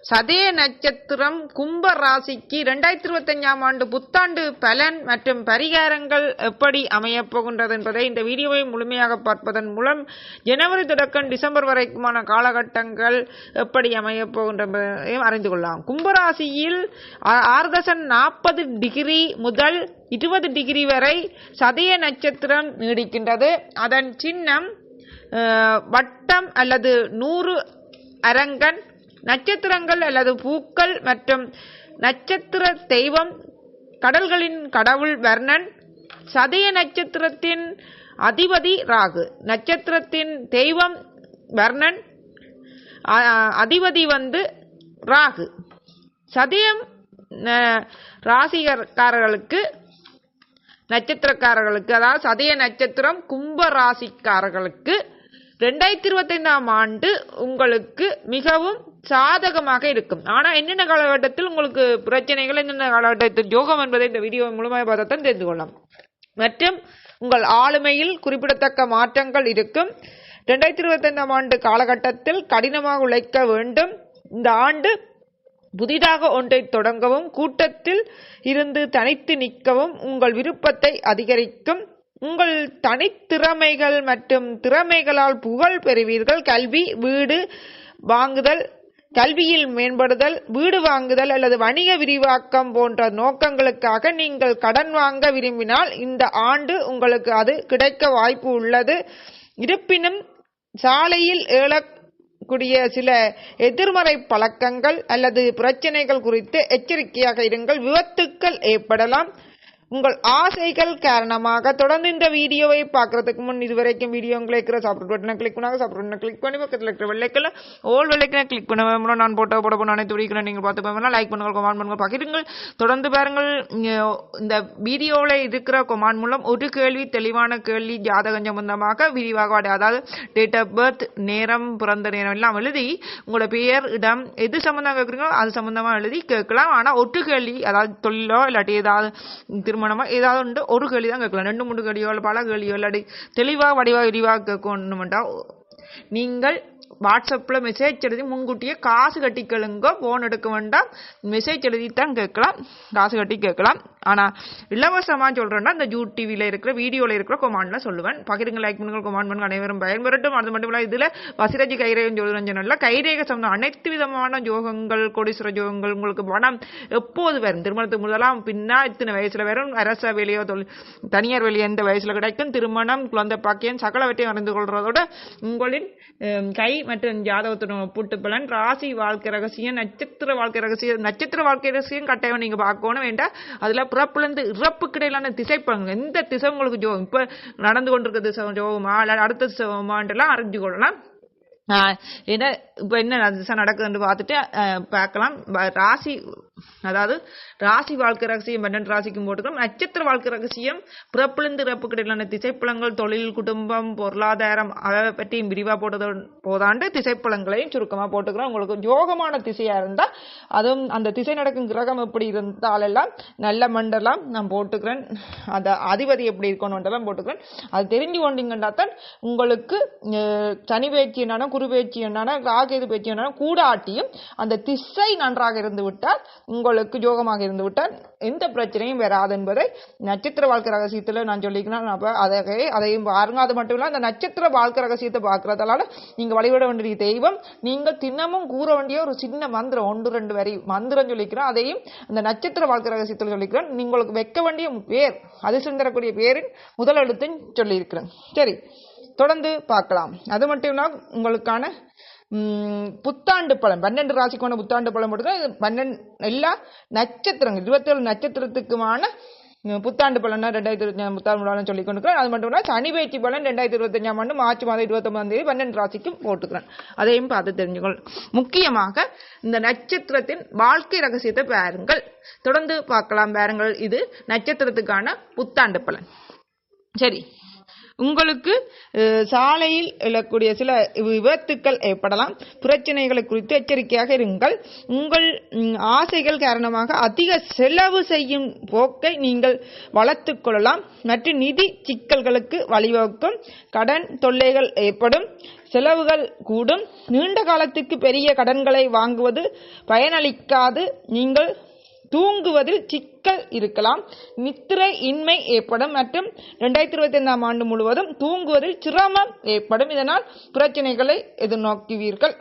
சதய நட்சத்திரம் கும்ப ராசிக்கு இரண்டாயிரத்தி இருபத்தஞ்சாம் ஆண்டு புத்தாண்டு பலன் மற்றும் பரிகாரங்கள் எப்படி அமையப் போகின்றது என்பதை இந்த வீடியோவை முழுமையாக பார்ப்பதன் மூலம் ஜனவரி தொடக்கம் டிசம்பர் வரைக்குமான காலகட்டங்கள் எப்படி அமையப் அறிந்து கொள்ளலாம். கும்பராசியில் ஆ- நாற்பது டிகிரி முதல் இருபது டிகிரி வரை சதய நட்சத்திரம் நீடிக்கின்றது. அதன் சின்னம் வட்டம் அல்லது நூறு அரங்கன் நட்சத்திரங்கள் அல்லது பூக்கள் மற்றும் நட்சத்திர தெய்வம் கடல்களின் கடவுள் வர்ணன் சதய நட்சத்திரத்தின் அதிபதி ராகு. நட்சத்திரத்தின் தெய்வம் வர்ணன் அதிபதி வந்து ராகு. சதயம் ராசிகாரர்களுக்கு நட்சத்திரக்காரர்களுக்கு அதாவது சதய நட்சத்திரம் கும்ப ராசிக்காரர்களுக்கு ரெண்டாயிரத்தி இருபத்தைந்தாம் ஆண்டு உங்களுக்கு மிகவும் சாதகமாக இருக்கும். ஆனால் என்னென்ன காலகட்டத்தில் உங்களுக்கு பிரச்சனைகள் என்னென்ன காலகட்டத்தில் யோகம் என்பதை இந்த வீடியோ முழுமையாக பார்த்தா தெரிந்து கொள்ளலாம். மற்றும் உங்கள் ஆளுமையில் குறிப்பிடத்தக்க மாற்றங்கள் இருக்கும். ரெண்டாயிரத்தி இருபத்தைந்தாம் ஆண்டு காலகட்டத்தில் கடினமாக உழைக்க வேண்டும். இந்த ஆண்டு புதிதாக ஒன்றை தொடங்கவும் கூட்டத்தில் இருந்து தனித்து நிற்கவும் உங்கள் விருப்பத்தை அதிகரிக்கும். உங்கள் தனித்திறமைகள் மற்றும் திறமைகளால் புகழ் பெறுவீர்கள். கல்வி வீடு வாங்குதல் கல்வியில் மேம்படுதல் வீடு வாங்குதல் அல்லது வணிக விரிவாக்கம் போன்ற நோக்கங்களுக்காக நீங்கள் கடன் வாங்க விரும்பினால் இந்த ஆண்டு உங்களுக்கு அது கிடைக்க வாய்ப்பு உள்ளது. இருப்பினும் சாலையில் ஏழக்கூடிய சில எதிர்மறை பழக்கங்கள் அல்லது பிரச்சனைகள் குறித்து எச்சரிக்கையாக இருங்கள். விபத்துக்கள் ஏற்படலாம். உங்கள் ஆசைகள் காரணமாக தொடர்ந்து இந்த வீடியோவை பார்க்கறதுக்கு முன் இதுவரைக்கும் வீடியோ இருக்கிற சாப்பிட்டு பட்டனை கிளிக் பண்ணாங்க சாப்பிட்டு கிளிக் பண்ணி பக்கத்தில் இருக்கிற வெள்ளைக்கல ஓல் வெள்ளைக்கனை கிளிக் பண்ண நான் போட்டோ போட போன அனைத்து வீடியோ நீங்கள் பார்த்து போவேன் லைக் பண்ணுங்கள் கமெண்ட் பண்ணுங்கள் பகிருங்கள். தொடர்ந்து பாருங்கள் இந்த வீடியோவில் இருக்கிற கொமான் மூலம் ஒரு கேள்வி தெளிவான கேள்வி ஜாதகம் சம்பந்தமாக விரிவாக அதாவது டேட் ஆஃப் பர்த் நேரம் பிறந்த நேரம் எல்லாம் எழுதி உங்களோட பெயர் இடம் எது சம்மந்தமாக கேட்குறீங்களோ அது சம்மந்தமாக எழுதி கேட்கலாம். ஆனால் ஒட்டு கேள்வி அதாவது தொழிலோ இல்லாட்டி ஏதாவது திருமணமோ? ஏதாவது உண்டு ஒரு கேள்வி தான் கேட்கலாம். ரெண்டு மூணு கேள்வியோ இல்லை பல கேள்வியோ இல்லாட்டி தெளிவாக வடிவாக விரிவாக கேட்கணுமெண்டா? நீங்கள் வாட்ஸ்அப்பில் மெசேஜ் எழுதி முன்கூட்டியே காசு கட்டி கேளுங்க ஃபோன் எடுக்க வேண்டாம் மெசேஜ் எழுதி தான் கேட்கலாம். காசு கட்டி கேட்கலாம். ஆனால் இலவசமாக சொல்கிறேன்னா இந்த ஜூட் டிவியில் இருக்கிற வீடியோவில் இருக்கிற கொமாண்டில் சொல்லுவேன். பகிருங்க லைக் பண்ணுங்கள் கொமாண்ட் பண்ணுங்க அனைவரும் பயன்பெறட்டும். அது மட்டும் இல்லை இதில் வசிரஜி கைரேகம் ஜோதிரஞ்சனில் கைரேக சம்பந்தம் அனைத்து விதமான ஜோகங்கள் கோடீஸ்வர ஜோகங்கள் உங்களுக்கு பணம் எப்போது வரும்? திருமணத்துக்கு முதலாம் பின்னா இத்தனை வயசுல வரும்? அரச வெளியோ தொழில் தனியார் வெளியே எந்த வயசுல கிடைக்கும்? திருமணம் குழந்தை பாக்கியம் சகலவற்றையும் அறிந்து கொள்றதோட உங்களின் கை மற்றும் ஜாதகத்துடன் ஒப்பிட்டு பலன் ராசி வாழ்க்கை ரகசியம் நட்சத்திர வாழ்க்கை ரகசியம் நட்சத்திர வாழ்க்கை ரகசியம் கட்டாயம் நீங்க பார்க்கணும். வேண்டாம் அதுல பிறப்புலேருந்து இறப்புக்கு இடையிலான திசை எந்த திசை உங்களுக்கு ஜோகம் இப்போ நடந்து கொண்டிருக்க திசை ஜோகமா இல்ல அடுத்த திசைமான்றெல்லாம் அறிஞ்சு கொள்ளலாம். என்ன இப்போ என்ன திசை நடக்குதுன்னு பார்த்துட்டு பார்க்கலாம். ராசி அதாவது ராசி வாழ்க்கை ரகசியம் பன்னெண்டு ராசிக்கும் போட்டுக்கலாம் நட்சத்திர வாழ்க்கை ரகசியம் பிறப்பிலிருந்து இறப்பு கிடையிலான திசைப்புலங்கள் தொழில் குடும்பம் பொருளாதாரம் அதை பற்றியும் விரிவாக போட்டது போதாண்டு திசைப்புலங்களையும் சுருக்கமாக போட்டுக்கிறோம். உங்களுக்கு யோகமான திசையாக இருந்தால் அதுவும் அந்த திசை நடக்கும் கிரகம் எப்படி இருந்தாலெல்லாம் நல்ல மண்டலம் நான் போட்டுக்கிறேன். அந்த அதிபதி எப்படி இருக்கணும்ன்றலாம் போட்டுக்கிறேன். அது தெரிஞ்சு கொண்டீங்கன்னா தான் உங்களுக்கு சனி பேச்சு என்னன்னா குரு பேச்சு என்னன்னா ராகேது பேச்சு என்னன்னா கூடாட்டியும் அந்த திசை நன்றாக இருந்து விட்டால் உங்களுக்கு யோகமாக இருந்து விட்டால் எந்த பிரச்சனையும் வராது என்பதை நட்சத்திர வாழ்க்கை ரகசியத்தில் நான் சொல்லிக்கிறேன். அப்போ அதை அதையும் பாருங்க. அது மட்டும் இல்லை அந்த நட்சத்திர வாழ்க்கை ரகசியத்தை பார்க்கறதால நீங்கள் வழிபட வேண்டிய தெய்வம். நீங்கள் தினமும் கூற வேண்டிய ஒரு சின்ன மந்திரம் ஒன்று ரெண்டு வரி மந்திரம் சொல்லிக்கிறோம் அதையும் அந்த நட்சத்திர வாழ்க்கை ரகசியத்தில் சொல்லிக்கிறேன். உங்களுக்கு வைக்க வேண்டிய பேர் அதிர்ஷ்டம் தரக்கூடிய பேரின் முதல் எழுத்துன்னு சொல்லியிருக்கிறேன். சரி. தொடர்ந்து பார்க்கலாம். அது மட்டும் இல்லாமல் உங்களுக்கான புத்தாண்டு பலன் பன்னெண்டு ராசிக்கான புத்தாண்டு பலன் மட்டும் பன்னெண்டு எல்லா நட்சத்திரங்கள் இருபத்தேழு நட்சத்திரத்துக்குமான புத்தாண்டு பலன் ரெண்டாயிரத்தி இருபத்தி புத்தாண்டு பலன் சொல்லி கொண்டுக்கிறேன் அது மட்டும் இல்லை சனி பயிற்சி பலன் ரெண்டாயிரத்தி இருபத்தஞ்சாம் ஆண்டு மார்ச் மாதம் இருபத்தொன்பதாம் தேதி பன்னெண்டு ராசிக்கும் போட்டுக்கிறேன். அதையும் பார்த்து தெரிஞ்சுக்கொள். முக்கியமாக இந்த நட்சத்திரத்தின் வாழ்க்கை ரகசியத்தை பாருங்கள். தொடர்ந்து பார்க்கலாம் பாருங்கள். இது நட்சத்திரத்துக்கான புத்தாண்டு பலன். சரி. உங்களுக்கு சாலையில் எழக்கூடிய சில விபத்துக்கள் ஏற்படலாம். பிரச்சனைகளை குறித்து எச்சரிக்கையாக இருங்கள். உங்கள் ஆசைகள் காரணமாக அதிக செலவு செய்யும் போக்கை நீங்கள் வளர்த்து கொள்ளலாம். மற்றும் நிதி சிக்கல்களுக்கு வழிவகுக்கும். கடன் தொல்லைகள் ஏற்படும். செலவுகள் கூடும். நீண்ட காலத்துக்கு பெரிய கடன்களை வாங்குவது பயனளிக்காது. நீங்கள் தூங்குவதில் சிக்கல் இருக்கலாம். நித்திரை இன்மை ஏற்படும். மற்றும் ரெண்டாயிரத்தி இருபத்தி ஐந்தாம் ஆண்டு முழுவதும் தூங்குவதில் சிரமம் ஏற்படும். இதனால் பிரச்சனைகளை எதிர்நோக்குவீர்கள்.